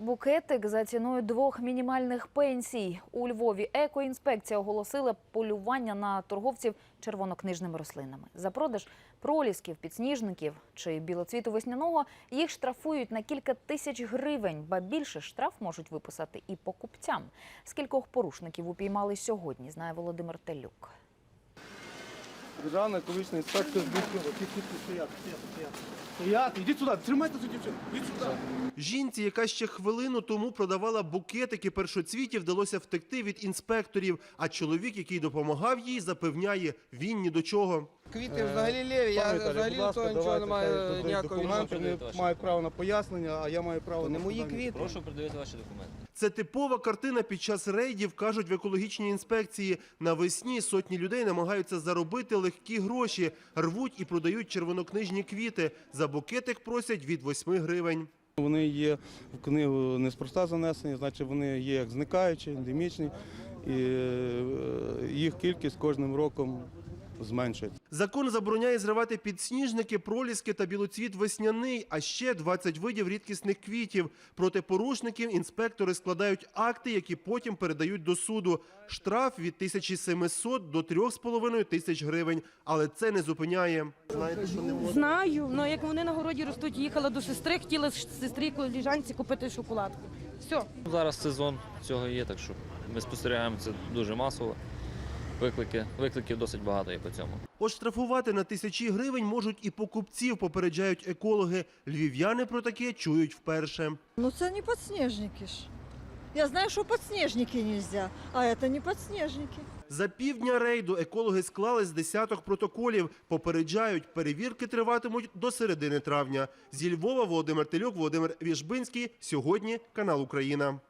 Букетик за ціною двох мінімальних пенсій. У Львові екоінспекція оголосила полювання на торговців червонокнижними рослинами. За продаж пролісків, підсніжників чи білоцвіту весняного їх штрафують на кілька тисяч гривень, ба більше штраф можуть виписати і покупцям. Скількох порушників упіймали сьогодні, знає Володимир Телюк. Державна екологічна інспекція з Бузького. Ті, ті, ті, стояти, стояти, стояти. Йдіть сюди, тримайте цю дівчину, йдіть сюди. Жінці, яка ще хвилину тому продавала букетики першоцвітів, вдалося втекти від інспекторів. А чоловік, який допомагав їй, запевняє, він ні до чого. Квіти взагалі ліві, я Віталій, взагалі будь ласка, того нічого не маю ніякого документи. Вони мають право на пояснення, а я маю право на Не мої складання. квіти. Прошу придивити ваші документи. Це типова картина під час рейдів, кажуть в екологічній інспекції. Навесні сотні людей намагаються заробити легкі гроші, рвуть і продають червонокнижні квіти. За букетик просять від 8 гривень. Вони є в книгу неспроста занесені, значить вони є як зникаючі, ендемічні, і е, їх кількість кожним роком зменшується. Закон забороняє зривати підсніжники, проліски та білоцвіт весняний, а ще 20 видів рідкісних квітів. Проти порушників інспектори складають акти, які потім передають до суду. Штраф від 1700 до 3,5 тисяч гривень. Але це не зупиняє. Знаєте, що не можна? Знаю, ну як вони на городі ростуть, їхала до сестри, хотіла сестрі коліжанці купити шоколадку. Все. Зараз сезон цього є, так що ми спостерігаємо це дуже масово. Виклики, викликів досить багато є по цьому. От штрафувати на тисячі гривень можуть і покупців, попереджають екологи. Львів'яни про таке чують вперше. Ну це не подснежники ж. Я знаю, що подснежники нельзя, а це не подснежники. За півдня рейду екологи склали з десяток протоколів. Попереджають, перевірки триватимуть до середини травня. Зі Львова Володимир Телюк, Володимир Віжбинський. Сьогодні канал Україна.